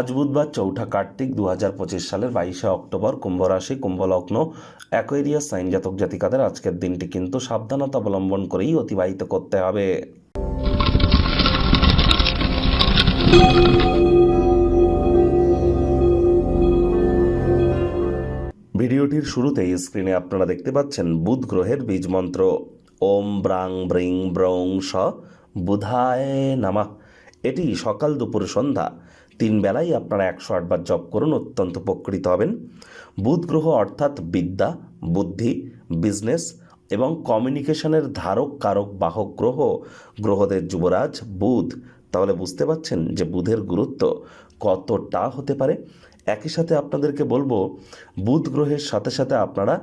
আজ বুধবার চৌঠা কার্তিক দু হাজার পঁচিশ সালের বাইশে অক্টোবর কুম্ভ রাশি, কুম্ভ লগ্ন, অ্যাকোয়েরিয়াস সাইন জাতক জাতিকাদের আজকের দিনটি কিন্তু সাবধানতা অবলম্বন করেই অতিবাহিত করতে হবে। ভিডিওটির শুরুতেই স্ক্রিনে আপনারা দেখতে পাচ্ছেন বুধ গ্রহের বীজ মন্ত্র। ওম ব্রাং ব্রিং ব্রং স বুধায় নামা। এটি সকাল দুপুর সন্ধ্যা তিন বেলায় আপনারা একশো আটবার জপ করুন, অত্যন্ত উপকৃত হবেন। বুধ গ্রহ অর্থাৎ বিদ্যা, বুদ্ধি বিজনেস এবং কমিউনিকেশনের ধারক, কারক, বাহক গ্রহ, গ্রহদের যুবরাজ, বুধ। তাহলে বুঝতে পাচ্ছেন যে বুধের গুরুত্ব কতটা হতে পারে। একই সাথে আপনাদেরকে বলব, বুধ গ্রহের সাথে সাথে আপনারা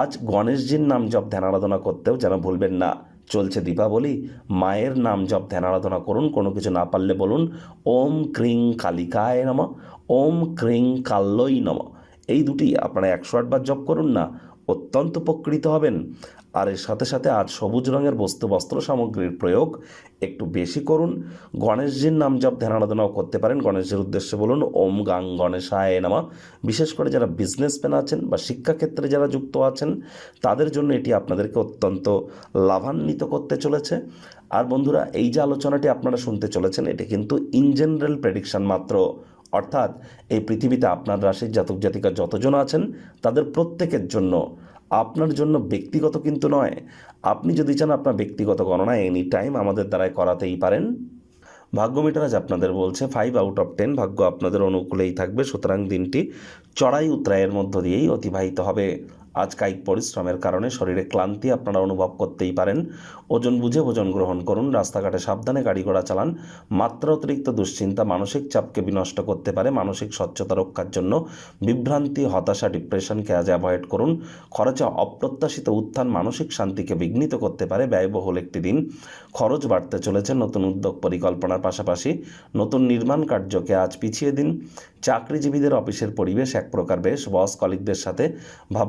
আজ গণেশজির নাম জপ ধ্যান আরাধনা করতেও যেন ভুলবেন না। চলছে দীপাবলি। মায়ের নাম জপ, ধ্যান, আরাধনা করুন, কোনো কিছু না পারলে বলুন, ওম ক্রিং কালিকায় নম, ওম ক্রিং কাল্লই নম। এই দুটি আপনারা একশো আটবার জপ করুন না, অত্যন্ত উপকৃত হবেন। আর এর সাথে সাথে আজ সবুজ রঙের বস্তু বস্ত্র সামগ্রীর প্রয়োগ একটু বেশি করুন। গণেশজির নাম জপ ধ্যান আরাধনাও করতে পারেন। গণেশের উদ্দেশ্যে বলুন, ওম গাং গণেশায় নামা। বিশেষ করে যারা বিজনেসম্যান আছেন বা শিক্ষাক্ষেত্রে যারা যুক্ত আছেন, তাদের জন্য এটি আপনাদেরকে অত্যন্ত লাভান্বিত করতে চলেছে। আর বন্ধুরা, এই যে আলোচনাটি আপনারা শুনতে চলেছেন, এটি কিন্তু ইন জেনারেল প্রেডিকশন মাত্র। অর্থাৎ এই পৃথিবীতে আপনার রাশির জাতক জাতিকা যতজন আছেন, তাদের প্রত্যেকের জন্য, আপনার জন্য ব্যক্তিগত কিন্তু নয়। আপনি যদি চান আপনার ব্যক্তিগত গণনা এনি টাইম আমাদের দ্বারায় করাতেই পারেন। ভাগ্য মিটার আজ আপনাদের বলছে ফাইভ আউট অফ টেন ভাগ্য আপনাদের অনুকূলেই থাকবে, সুতরাং দিনটি চড়াই উত্রায়ের মধ্য দিয়েই অতিবাহিত হবে। আজ কায়িক পরিশ্রমের কারণে শরীরে ক্লান্তি আপনারা অনুভব করতেই পারেন। ওজন বুঝে ভোজন গ্রহণ করুন, রাস্তাঘাটে সাবধানে গাড়ি ঘোড়া চালান। মাত্রা অতিরিক্ত দুশ্চিন্তা মানসিক চাপকে বিনষ্ট করতে পারে। মানসিক স্বচ্ছতা রক্ষার জন্য বিভ্রান্তি, হতাশা ডিপ্রেশনকে আজ অ্যাভয়েড করুন। খরচে অপ্রত্যাশিত উত্থান মানসিক শান্তিকে বিঘ্নিত করতে পারে। ব্যয়বহুল একটি দিন। খরচ বাড়তে চলেছে। নতুন উদ্যোগ পরিকল্পনার পাশাপাশি নতুন নির্মাণ কার্যকে আজ পিছিয়ে দিন। চাকরিজীবীদের অফিসের পরিবেশ এক প্রকার বেশ। বস কলিকদের সাথে ভাব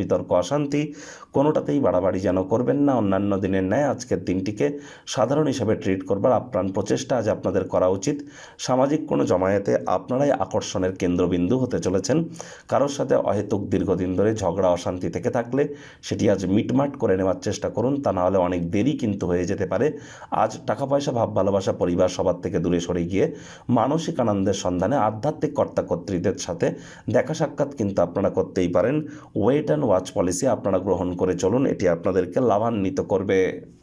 বিতর্ক, অশান্তি, কোনোটাতেই বাড়াবাড়ি যেন করবেন না। অন্যান্য দিনের ন্যায় আজকের দিনটিকে সাধারণ হিসেবে ট্রিট করবার আপ্রাণ প্রচেষ্টা আজ আপনাদের করা উচিত। সামাজিক কোনো জমায়েতে আপনারাই আকর্ষণের কেন্দ্রবিন্দু হতে চলেছেন। কারোর সাথে অহেতুক দীর্ঘদিন ধরে ঝগড়া, অশান্তি থেকে থাকলে সেটি আজ মিটমাট করে নেওয়ার চেষ্টা করুন। তা নাহলে অনেক দেরি কিন্তু হয়ে যেতে পারে। আজ টাকা পয়সা ভাব ভালোবাসা পরিবার, সবার থেকে দূরে সরে গিয়ে মানসিক আনন্দের সন্ধানে আধ্যাত্মিক কর্তা কর্তৃদের সাথে দেখা সাক্ষাৎ কিন্তু আপনারা করতেই পারেন। ওয়েট অ্যান্ড ওয়াচ পলিসি আপনারা গ্রহণ করে চলুন এটি আপনাদেরকে লাভান্বিত করবে।